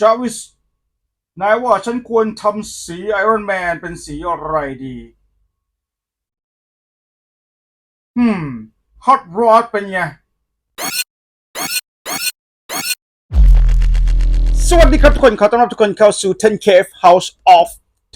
จาวิส นายว่าฉันควรทำสีไอรอนแมนเป็นสีอะไรดี อืม ฮอตรอดเป็นไง สวัสดีครับทุกคน ขอต้อนรับทุกคนเข้าสู่ 10 Cave House of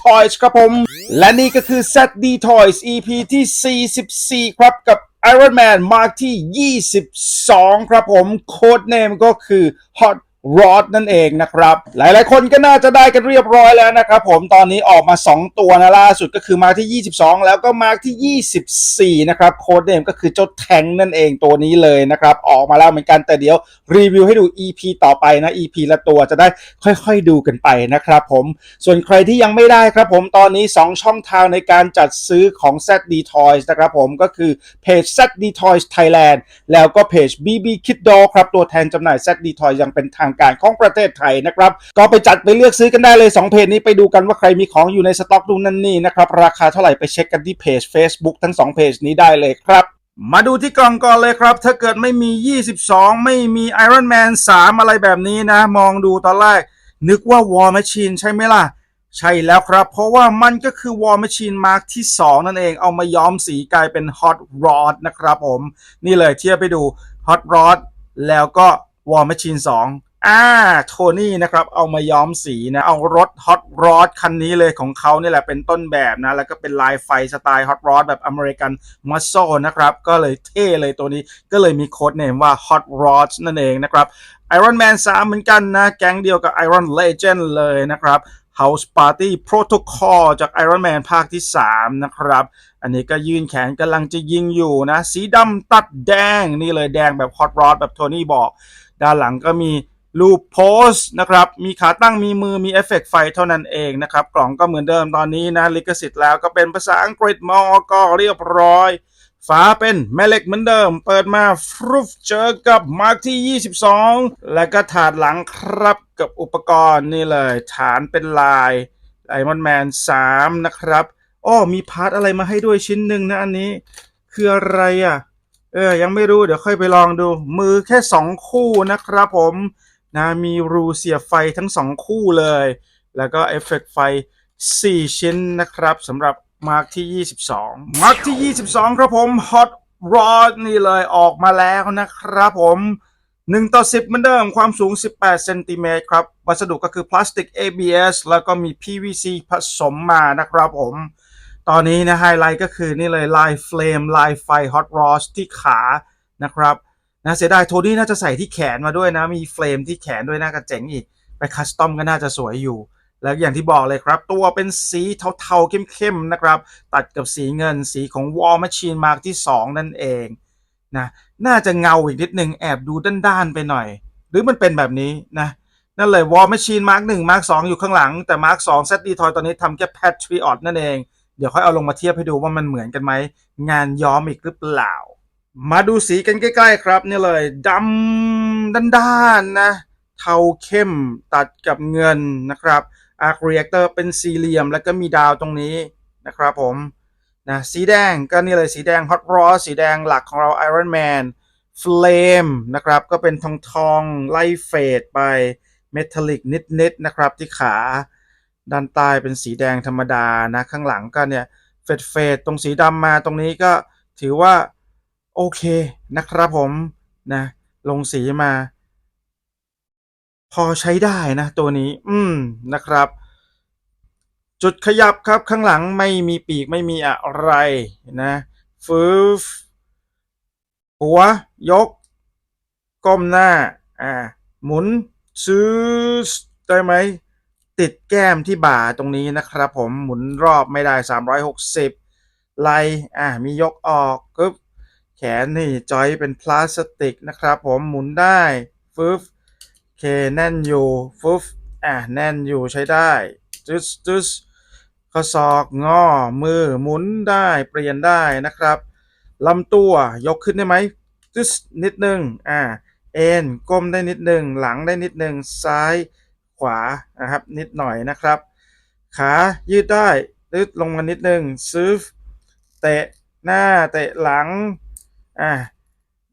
Toys ครับผม และนี่ก็คือ ZD Toys EP ที่ 44 ครับกับ Iron Man Mark ที่ 22 ครับผม โค้ดเนมก็คือ Hot Rod นั่นเองนะครับ หลายๆ คนก็น่าจะได้กันเรียบร้อยแล้วนะครับผมตอนนี้ออกมา 2 ตัวนะล่าสุดก็คือมาที่ 22 แล้วก็มาที่ 24 นะครับ โค้ดเนมก็คือเจ้าแทงนั่นเองตัวนี้เลยนะครับ ออกมาแล้วเหมือนกันแต่เดี๋ยวรีวิวให้ดู EP ต่อไปนะ EP ละตัวจะได้ค่อยๆดูกันไปนะครับผมส่วนใครที่ยังไม่ได้ครับผมตอนนี้ 2 ช่องทางในการจัดซื้อของ ZD Toys นะครับผมก็คือเพจ ZD Toys Thailand แล้วก็เพจ BB Kid Doll ครับตัวแทนจำหน่าย ZD Toys ยังเป็นทางการของประเทศไทยนะครับ ก็ไปจัดไปเลือกซื้อกันได้เลย 2 เพจนี้ไปดูกันว่าใครมีของอยู่ในสต็อกดูนั่นนี่นะครับ ราคาเท่าไหร่ไปเช็คกันที่เพจ Facebook ทั้ง 2 เพจนี้ได้เลยครับมาดูที่กล่องก่อนเลยครับ ถ้าเกิดไม่มี 22 ไม่มี Iron Man 3 อะไรแบบนี้นะ มองดูตอนแรก นึกว่า War Machine ใช่ไหมล่ะ ใช่แล้วครับ เพราะว่ามันก็คือ War Machine Mark ที่ 2 นั่นเองเอามาย้อมสีกลายเป็น Hot Rod นะครับผม นี่เลยเทียบไปดู Hot Rod แล้วก็ War Machine 2 อ่าโทนี่นะครับเอามาย้อมสีนะ เอารถ Hot Rod คันนี้เลยของเขาเนี่ยแหละเป็นต้นแบบนะ แล้วก็เป็นลายไฟสไตล์ Hot Rod แบบอเมริกันมัสโซนะครับ ก็เลยเท่เลยตัวนี้ก็เลยมีโค้ดเนมว่า Hot Rods นั่นเองนะครับ Iron Man 3 เหมือนกันนะ แก๊งเดียวกับ Iron Legend เลยนะครับ House Party Protocol จาก Iron Man ภาคที่ 3 นะครับ อันนี้ก็ยืนแขนกำลังจะยิงอยู่นะ สีดำตัดแดงนี่เลยแดงแบบ Hot Rod แบบโทนี่บอก ด้านหลังก็มี รูปโพสนะครับ มีขาตั้งมีมือมีเอฟเฟกต์ไฟเท่านั้นเองนะครับ กล่องก็เหมือนเดิมตอนนี้นะ ลิขสิทธิ์แล้วก็เป็นภาษาอังกฤษมอก็เรียบร้อย ฝาเป็นแม่เหล็กเหมือนเดิม เปิดมาฟรุฟเจอกับมาร์กที่ 22 แล้วก็ถาดหลังครับกับอุปกรณ์นี่เลย ฐานเป็นลายไอมอนแมน3นะครับอ้อมีพาร์ทอะไรมาให้ด้วยชิ้นหนึ่งนะอันนี้ คืออะไรอะ เออ ยังไม่รู้เดี๋ยวค่อยไปลองดู มือแค่ 2 คู่นะครับผม นะมีรูเสียบไฟทั้ง2คู่เลย แล้วก็เอฟเฟกต์ไฟ 4 ชิ้นนะครับสำหรับมาร์กที่ 22 มาร์กที่ 22 ครับผม Hot Rod นี่เลยออกมาแล้วนะครับผม 1 ต่อ 10 เหมือนเดิมความสูง 18 เซนติเมตรครับ วัสดุก็คือพลาสติก ABS แล้วก็มี PVC ผสมมานะครับผม ตอนนี้นะไฮไลท์ก็คือนี่เลยลายเฟลมลายไฟ Hot Rod ที่ขานะครับ นะเสียดายโทนี่น่าจะใส่ที่แขนมาด้วยนะ มีเฟลมที่แขนด้วยน่าจะเจ๋งอีก ไปคัสตอมก็น่าจะสวยอยู่ แล้วอย่างที่บอกเลยครับ ตัวเป็นสีเทาๆเข้มๆนะครับ ตัดกับสีเงินสีของ War Machine Mark ที่ 2 นั่นเองนะน่าจะเงาอีกนิดนึงแอบดูด้านๆไปหน่อย หรือมันเป็นแบบนี้นะนั่นเลย War Machine Mark 1 Mark 2อยู่ข้างหลัง แต่ Mark 2 ZD Toy ตดีทอยตอนนี้ทำแค่ Patriot นั่นเอง เดี๋ยวค่อยเอาลงมาเทียบให้ดูว่ามันเหมือนกันไหม งานย้อมอีกหรือเปล่า มาดูสีกันใกล้ ๆ ครับนี่เลยดำด้านๆนะเทาเข้มตัดกับเงินนะครับ Arc Reactor เป็นสี่เหลี่ยม แล้วก็มีดาวตรงนี้นะครับผมนะสีแดงก็นี่เลยสีแดง Hot Rod สีแดงหลักของเรา Iron Man Flame นะครับก็เป็นทองทองๆไล่เฟดไป Metallic นิดๆนะครับที่ขาด้านใต้เป็นสีแดงธรรมดานะข้างหลังก็เนี่ยเฟดเฟดตรงสีดำมาตรงนี้ก็ถือว่า โอเคนะครับผมนะลงสีมา พอใช้ได้นะตัวนี้ อืมนะครับ จุดขยับครับข้างหลังไม่มีปีกไม่มีอะไรนะฟืฟหัวยก ก้มหน้า อ่า หมุนซื้อได้ไหม ติดแก้มที่บ่าตรงนี้นะครับผมหมุนรอบไม่ได้ 360ไหลอ่ามียกออกกึ๊บ แขนนี่จอยเป็นพลาสติกนะครับ ผมหมุนได้ฟึบเคแน่นอยู่ฟึบอะแน่นอยู่ใช้ได้จึ๊จึ๊ข้อศอกงอมือหมุนได้เปลี่ยนได้นะครับลำตัวยกขึ้นได้ไหมจึ๊นิดนึงอ่าเอ็นก้มได้นิดนึงหลังได้นิดนึงซ้ายขวานะครับนิดหน่อยนะครับ ขายืดได้ยืดลงมานิดนึงซื้อเตะหน้าเตะหลัง อ่า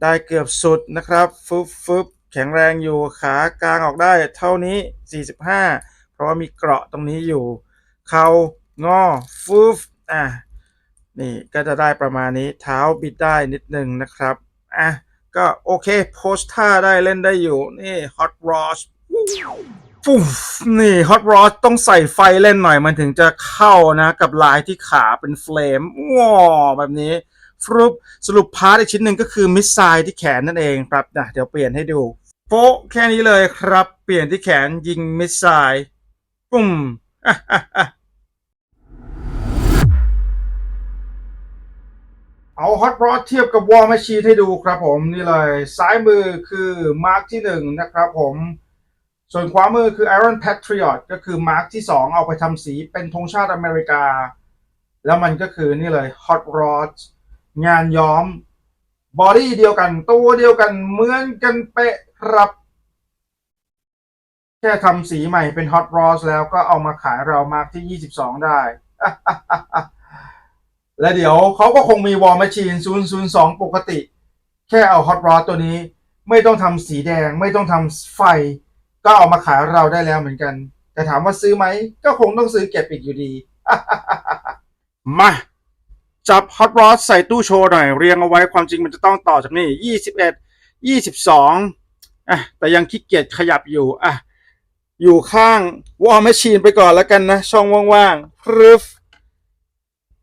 ได้เกือบสุดนะครับฟึบฟึบแข็งแรงอยู่ขากลางออกได้เท่านี้ 45 เพราะว่ามีเกราะตรงนี้อยู่ เข่างอฟูฟอะนี่ก็จะได้ประมาณนี้เท้าบิดได้นิดนึงนะครับอะก็โอเคโพสท่าได้เล่นได้อยู่ นี่ฮอตรอสฟูฟนี่ฮอตรอสต้องใส่ไฟเล่นหน่อยมันถึงจะเข้านะ กับลายที่ขาเป็นเฟลมว้าแบบนี้ ฟรุปสรุปพาร์ทอีกชิ้นหนึ่งก็คือมิสไซล์ที่แขนนั่นเองครับนะเดี๋ยวเปลี่ยนให้ดูโป๊ะแค่นี้เลยครับ เปลี่ยนที่แขนยิงมิสไซล์ปุ้มอะอะอะเอาฮอตรอดเทียบกับวอล m มชชีนให้ดูครับผมนี่เลยซ้ายมือคือมาร์กที่หนึ่งนะครับผม ส่วนขวามือคือ Iron Patriot ก็คือมาร์กที่สองเอาไปทำสีเป็นธงชาติอเมริกา แล้วมันก็คือนี่เลย Hot Rod งานย้อม บอดี้เดียวกันตัวเดียวกันเหมือนกันเป๊ะครับ แค่ทำสีใหม่เป็น Hot Rod แล้วก็เอามาขายเรามาร์กที่ 22 ได้ และเดี๋ยวเขาก็คงมีวอล m มชชีน 002 ปกติ แค่เอา Hot Rod ตัวนี้ไม่ต้องทำสีแดงไม่ต้องทำไฟ ก็เอามาขายเราได้แล้วเหมือนกัน แต่ถามว่าซื้อไหม ก็คงต้องซื้อเก็บอีกอยู่ดี มา จับ Hot Rod ใส่ตู้โชว์หน่อย เรียงเอาไว้ความจริงมันจะต้องต่อจากนี่21 22อะแต่ยังขี้เกียจขยับอยู่อะอยู่ข้างวอล m มชชีนไปก่อนแล้วกันนะ ช่องว่างๆพรึฟ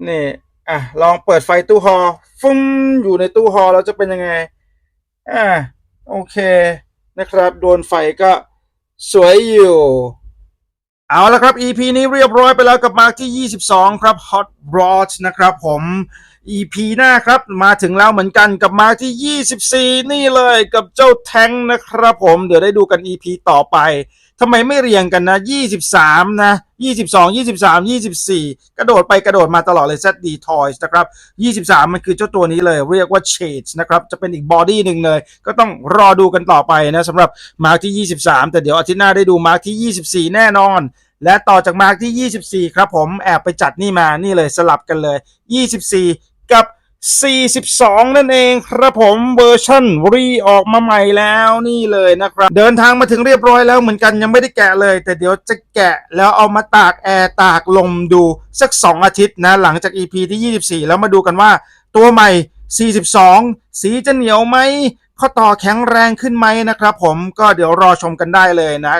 นี่อะลองเปิดไฟตู้ฮอฟุ้มอยู่ในตู้ฮอแล้วจะเป็นยังไงอ่าโอเคนะครับ โดนไฟก็สวยอยู่ เอาละครับ EP นี้เรียบร้อยไปแล้วกับมาร์กที่ 22 ครับ Hot Rod นะครับผม EP หน้าครับ มาถึงแล้วเหมือนกันกับมาที่ 24 นี่เลยกับเจ้าแทงนะครับผม เดี๋ยวได้ดูกัน EP ต่อไปทำไมไม่เรียงกันนะ 23 นะ 22 23 24 กระโดดไปกระโดดมาตลอดเลย ZD Toys นะครับ 23 มันคือเจ้าตัวนี้เลยเรียกว่า Shades นะครับ จะเป็นอีกบอดี้หนึ่งเลย ก็ต้องรอดูกันต่อไปนะสำหรับมาร์กที่ 23 แต่เดี๋ยวอาทิตย์หน้าได้ดูมาร์กที่ 24 แน่นอนและต่อจากมาร์กที่ 24 ครับผมแอบไปจัดนี่มานี่เลยสลับกันเลย 24 กับ 42 นั่นเองครับผมเวอร์ชันรีออกมาใหม่แล้วนี่เลยนะครับ เดินทางมาถึงเรียบร้อยแล้วเหมือนกันยังไม่ได้แกะเลย แต่เดี๋ยวจะแกะแล้วเอามาตากแอร์ตากลมดูสัก 2 อาทิตย์นะ หลังจาก EP ที่ 24 แล้วมาดูกันว่าตัวใหม่ 42 สีจะเหนียวไหม ข้อต่อแข็งแรงขึ้นไหมนะครับผมก็เดี๋ยวรอชมกันได้เลยนะ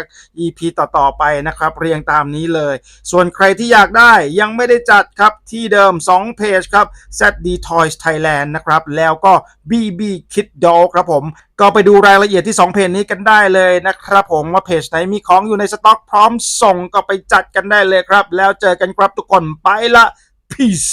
EP ต่อๆไปนะครับ เรียงตามนี้เลย ส่วนใครที่อยากได้ยังไม่ได้จัดครับที่เดิม 2 เพจครับ ZD Toys Thailand นะครับ แล้วก็ BB Kid Doll ครับผม ก็ไปดูรายละเอียดที่ 2 เพจนี้กันได้เลยนะครับผมว่าเพจไหนมีของอยู่ในสต็อกพร้อมส่งก็ไปจัดกันได้เลยครับ แล้วเจอกันครับทุกคนไปละ peace